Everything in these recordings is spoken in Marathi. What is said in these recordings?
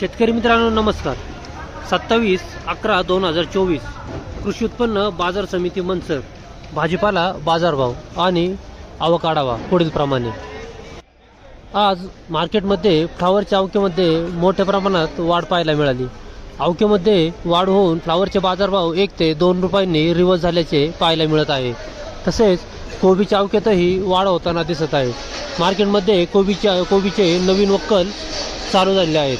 शेतकरी मित्रांनो नमस्कार. सत्तावीस अकरा दोन हजार चोवीस कृषी उत्पन्न बाजार समिती मंचर भाजीपाला बाजारभाव आणि आवक आढावा पुढीलप्रमाणे. आज मार्केटमध्ये फ्लावरच्या अवकेमध्ये मोठ्या प्रमाणात वाढ पाहायला मिळाली. अवकेमध्ये वाढ होऊन फ्लावरचे बाजारभाव एक ते दोन रुपयांनी रिवर्स झाल्याचे पाहायला मिळत आहे. तसेच कोबीच्या अवकेतही वाढ होताना दिसत आहे. मार्केटमध्ये कोबीच्या कोबीचे नवीन वक्कल चालू झालेले आहेत.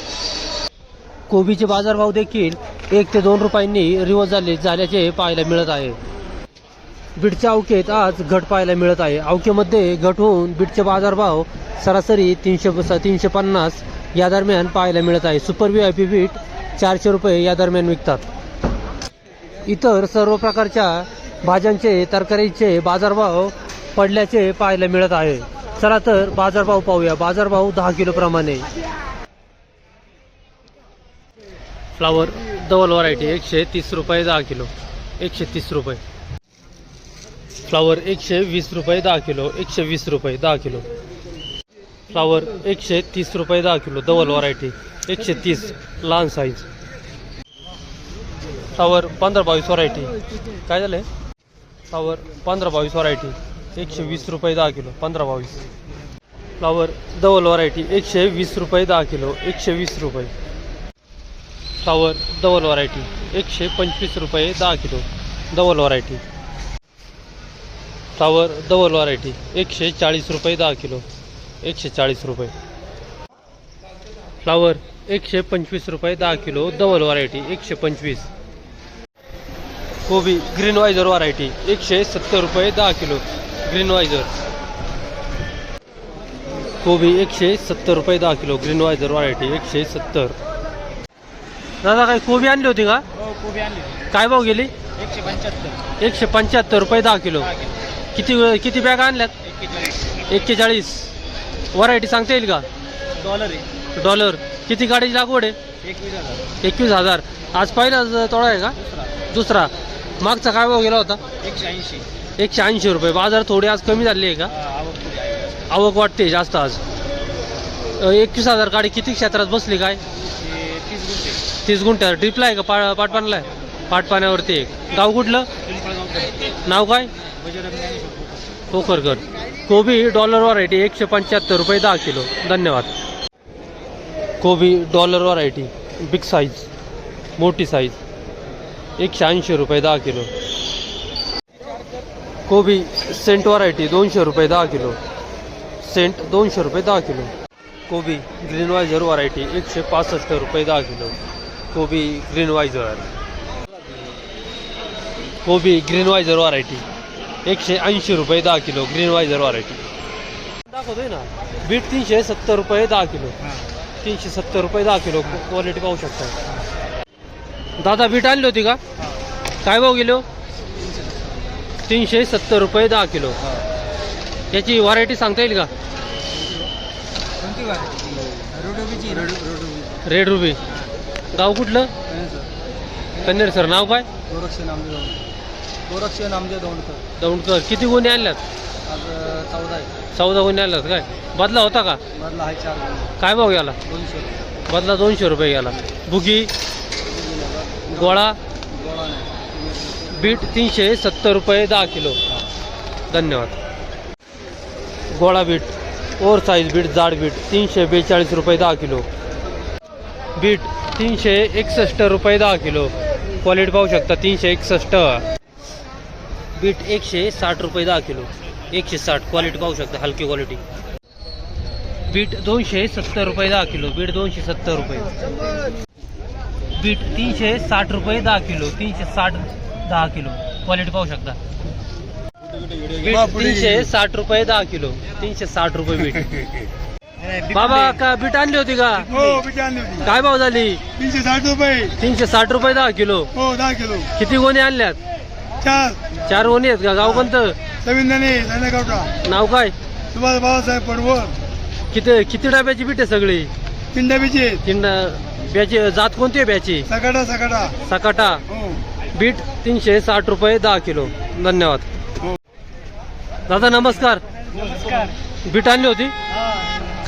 कोबीचे बाजारभाव देखील एक ते दोन रुपयांनी रिवर्स झाले झाल्याचे पाहायला मिळत आहे. बीडच्या अवकेत आज घट पाहायला मिळत आहे. अवकेमध्ये घट होऊन बीडचे बाजारभाव सरासरी तीनशे तीनशे पन्नास या दरम्यान पाहायला मिळत आहे. Super V I P beet चारशे रुपये या दरम्यान विकतात. इतर सर्व प्रकारच्या भाज्यांचे तरकारीचे बाजारभाव पडल्याचे पाहायला मिळत आहे. चला तर बाजारभाव पाहूया. बाजारभाव दहा किलो प्रमाणे. फ्लावर डबल व्हरायटी एकशे तीस रुपये दहा किलो. एकशे तीस रुपये. फ्लावर एकशे वीस रुपये दहा किलो एकशे वीस रुपये दहा किलो. फ्लावर एकशे तीस रुपये दहा किलो डबल व्हरायटी एकशे तीस लहान साईज फ्लावर पंधरा बावीस व्हरायटी. काय झालं फ्लावर पंधरा बावीस व्हरायटी एकशे वीस रुपये दहा किलो पंधरा बावीस. फ्लावर डबल व्हरायटी एकशे वीस रुपये दहा किलो एकशे वीस रुपये. फ्लावर डबल व्हरायटी एकशे पंचवीस रुपये दहा kilo double variety flower double variety एकशे चाळीस रुपये दहा किलो एकशे चाळीस रुपये. फ्लावर एकशे पंचवीस रुपये दहा किलो डबल व्हरायटी एकशे पंचवीस. कोबी ग्रीन वायझर व्हरायटी एकशे सत्तर रुपये दहा किलो ग्रीन वायझर कोबी एकशे सत्तर रुपये दहा किलो ग्रीन वायझर व्हरायटी एकशे सत्तर. दादा काय कोबी आणली होती का? हो कोबी आणली काय भाव गेली? एकशे पंच्याहत्तर. एकशे पंच्याहत्तर रुपये दहा किलो. किती किती बॅग आणल्यात? एक्केचाळीस. एक्केचाळीस. व्हरायटी सांगता येईल का? डॉलर आहे. डॉलर. किती गाडीची लागवड आहे? एकवीस हजार. एकवीस हजार. आज पहिला तोळा आहे का? दुसरा. दुसरा. मागचा काय भाव गेला होता? एकशे ऐंशी. एकशे ऐंशी रुपये. बाजार थोडी आज कमी झाली आहे का? आवक थोडी आहे. आवक वाटते जास्त आज. एकवीस हजार गाडी किती क्षेत्रात बसली काय? तीस गुंठ्यावर. ट्रिपला आहे का? पा पाटपाण्याला आहे? पाटपाण्यावरती एक. गाव कुठलं? नाव काय? पोखरकर. कोबी डॉलर व्हरायटी एकशे पंच्याहत्तर रुपये दहा किलो. धन्यवाद. कोबी डॉलर व्हरायटी बिग साईज मोठी साईज एकशे ऐंशी रुपये दहा किलो. कोबी सेंट व्हरायटी दोनशे रुपये दहा किलो. सेंट दोनशे रुपये दहा किलो. कोबी ग्रीन वायझर व्हरायटी एकशे पासष्ट रुपये दहा किलो. कोबी ग्रीन वायझर कोबी ग्रीन वायझर व्हरायटी एकशे ऐंशी रुपये दहा किलो ग्रीन वायझर व्हरायटी दाखवतोय ना? बीट तीनशे सत्तर रुपये दहा किलो. तीनशे सत्तर रुपये दहा किलो क्वालिटी पाहू शकता. दादा बीट आणली होती का? काय भाव गेलो? तीनशे सत्तर रुपये दहा किलो. याची व्हरायटी सांगता येईल का? रेड रुबी गाव कुठलं? कन्नेर सर. नाव काय? गोरक्ष नामदेव गोरक्ष नामदेव दौंडकर दौंडकर किती गुन्हे आणल्यात? आज चौदा आहे चौदा गुन्हे आणल्यात काय? बदला होता का? मधला आहे चार गुन्हे. काय भाव गेला दोनशे रुपये. बदला दोनशे रुपये गेला बुगी गोळा गोळा नाही. बीट तीनशे सत्तर रुपये दहा किलो. धन्यवाद. गोळा बीट ओव्हर साईज बीट जाड बीट तीनशे बेचाळीस रुपये दहा किलो. बीट तीनशे एकसष्ट रुपये दहा किलो. क्वालिटी पाहू शकता तीनशे एकसष्ट. बीट एकशे साठ रुपये दहा किलो. एकशे साठ क्वालिटी पाहू शकता हलकी क्वालिटी बीट दोनशे सत्तर रुपये दहा किलो. बीट दोनशे सत्तर रुपये. बीट तीनशे साठ रुपये दहा किलो. तीनशे साठ दहा किलो. क्वालिटी पाहू शकता. बीट तीनशे साठ रुपये दहा किलो. तीनशे साठ रुपये बीट बाबा का बीट आणली होती का? हो बिटी आणली होती. काय भाव झाली? तीनशे साठ रुपये. तीनशे साठ रुपये दहा किलो. हो दहा किलो. किती गोणी आणल्यात? चार. चार गोणी आहेत का? गाव कोणतं? रवींद्रने नाव काय? सुभाष बाबासाहेब पडवळ. किती किती डब्याची बीट आहे सगळी? तीन डबीचे तीन ब्याची जात कोणती आहे ब्याची? Sakata Sakata. सकाटा. हो. बीट तीनशे साठ रुपये दहा किलो. धन्यवाद. हो. दादा नमस्कार. नमस्कार. बीट आणली होती?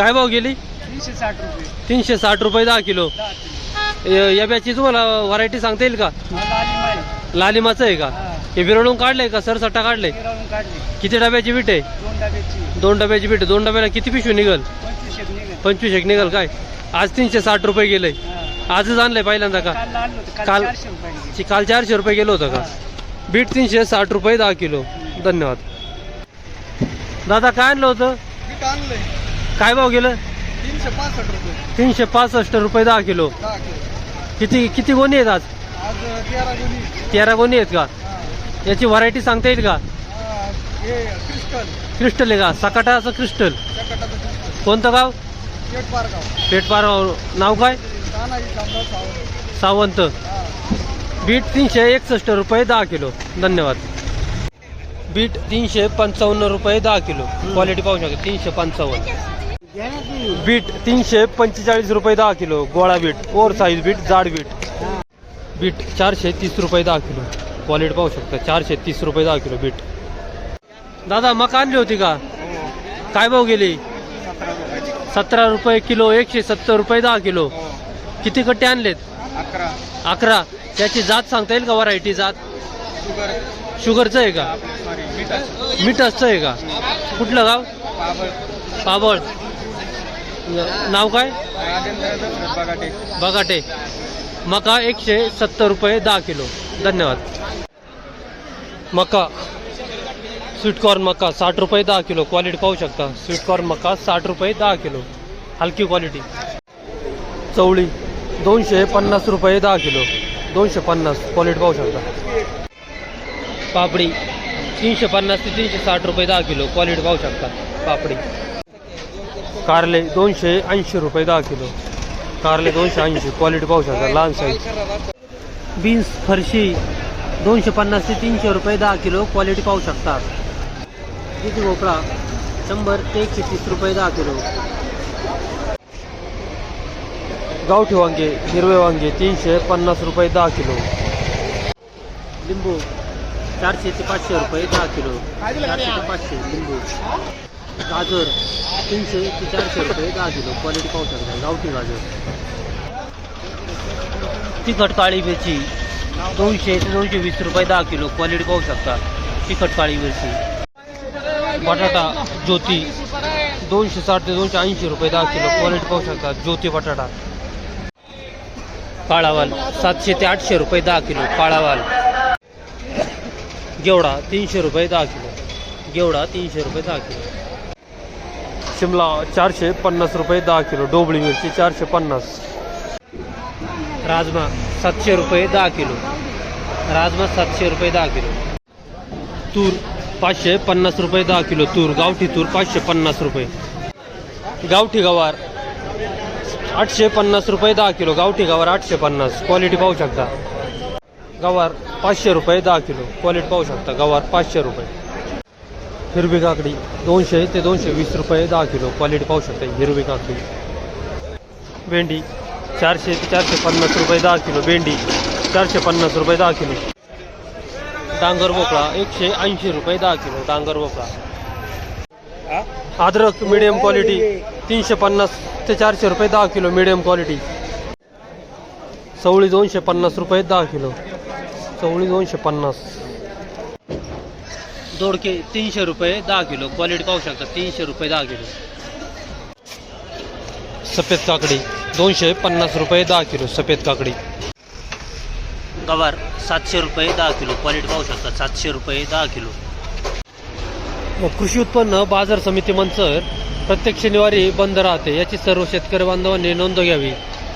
काय भाव गेली? तीनशे साठ रुपये. तीनशे साठ रुपये दहा किलो. दहा किलो. य- या ब्याची तुम्हाला व्हरायटी सांगता येईल का? हा, लाली लालिमाचं आहे का? हा. हे विरळून काढलंय का? सरसट्टा काढलंय? गिरावून काढली. किती डब्याची बीट आहे? दोन डब्याची. दोन डब्याची बीट आहे. दोन डब्याला किती पिशवी निघल? पंचवीस एक निघेल. पंचवीस एक निघल काय? आज तीनशे साठ रुपये गेलंय हा. आजच आणलंय पहिल्यांदा का? काल आणलं होतं. काल काल- चारशे रुपये ची- काल चारशे रुपये गेलो होतं का? बीट तीनशे साठ रुपये दहा किलो. धन्यवाद. दादा काय आणलं होतं? आणलंय. काय भाव गेलं? तीनशे पासष्ट रुपये. तीनशे पासष्ट रुपये दहा किलो. दहा किलो. किती किती गोणी आहेत आज? आज तेरा गुणी. तेरा गोणी आहेत का. याची व्हरायटी सांगता येईल का? हा, क्रिस्टल. क्रिस्टल आहे का? सकाटाचं क्रिस्टल. चकटाचं क्रिस्टल. कोणतं गाव? पारगाव पेटपार नाव काय? तानाजी सावंत. सावंत. हा. बीट तीनशे एकसष्ट रुपये दहा किलो. धन्यवाद. बीट तीनशे पंचावन्न रुपये दहा किलो. क्वालिटी पाहू शकता. तीनशे पंचावन्न. बीट तीनशे पंचेचाळीस रुपये दहा किलो गोळा बीट ओवर साईज बीट जाड बीट. बीट चारशे तीस रुपये दहा किलो. क्वालिटी पाहू शकता चारशे तीस रुपये दहा किलो बीट. दादा मका आणली होती का? काय भाव गेली? सतरा रुपये किलो एकशे सत्तर रुपये दहा किलो. किती कट्टे आणलेत? अकरा. त्याची जात सांगता येईल का व्हरायटी जात? शुगर शुगरचं आहे का? मिठाचं. आहे का? कुठलं गाव? पाबळ. नाव काय? बगाटे. बघाटे मका एकशे सत्तर रुपये दहा किलो. धन्यवाद. मका. स्वीटकॉर्न मका साठ रुपये दहा किलो. क्वालिटी पाहू शकता. स्वीटकॉर्न मका साठ रुपये दहा किलो. हलकी क्वालिटी. चवळी दोनशे पन्नास रुपये दहा किलो. दोनशे पन्नास. क्वालिटी पाहू शकता. पापडी तीनशे पन्नास ते तीनशे साठ रुपये दहा किलो. क्वालिटी पाहू शकता. पापडी. कारले दोनशे ऐंशी रुपये दहा किलो. कारले दोनशे ऐंशी क्वालिटी पाहू शकता लहान साईज बीन्स फरशी दोनशे पन्नास ते तीनशे रुपये दहा किलो क्वालिटी पाहू शकता. किती भोपळा? शंभर ते एकशे तीस रुपये दहा किलो. गावठी वांगे हिरवे वांगे तीनशे पन्नास रुपये दहा किलो. लिंबू चारशे ते पाचशे रुपये दहा किलो. चारशे ते पाचशे लिंबू. गाजर तीनशे ते चारशे रुपये दहा किलो क्वालिटी पाहू शकता गावठी गाजर. तिखट काळी मिरची दोनशे ते दोनशे वीस रुपये दहा किलो क्वालिटी पाहू शकता तिखट काळी मिरची. बटाटा ज्योती दोनशे साठ ते दोनशे ऐंशी रुपये दहा किलो क्वालिटी पाहू शकता ज्योती बटाटा. काळावाल सातशे ते आठशे रुपये दहा किलो काळावाल गेवडा तीनशे रुपये दहा किलो गेवडा तीनशे रुपये दहा किलो. शिमला चारशे पन्नास रुपये दहा किलो डोबळी मिरची चारशे पन्नास. राजमा सातशे रुपये दहा किलो. राजमा सातशे रुपये दहा किलो. तूर पाचशे पन्नास रुपये दहा किलो. तूर गावठी तूर पाचशे पन्नास रुपये. गावठी गवार आठशे पन्नास रुपये दहा किलो. गावठी गवार आठशे पन्नास. क्वालिटी पाहू शकता. गवार पाचशे रुपये दहा किलो. क्वालिटी पाहू शकता. गवार पाचशे रुपये. हिरवी काकडी दोनशे ते दोनशे वीस रुपये दहा किलो. क्वालिटी पाहू शकता हिरवी काकडी भेंडी चारशे ते चारशे पन्नास रुपये दहा किलो. भेंडी चारशे पन्नास रुपये दहा किलो. डांगर भोपळा एकशे ऐंशी रुपये दहा किलो. डांगर भोपळा. अद्रक मिडियम क्वालिटी तीनशे पन्नास ते चारशे रुपये दहा किलो मिडियम क्वालिटी चवळी दोनशे पन्नास रुपये दहा किलो. चवळी दोनशे पन्नास. दोडके तीनशे रुपये दहा किलो. क्वालिटी पाहू शकता तीनशे रुपये दहा किलो. सफेद काकडी दोनशे पन्नास रुपये दहा किलो सफेद काकडी. गवार सातशे रुपये दहा किलो. क्वालिटी पाहू शकता सातशे रुपये दहा किलो. कृषी उत्पन्न बाजार समिती मंचर प्रत्येक शनिवारी बंद राहते याची सर्व शेतकरी बांधवांनी नोंद घ्यावी.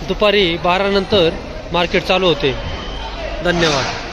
दुपारी बारा नंतर मार्केट चालू होते. धन्यवाद.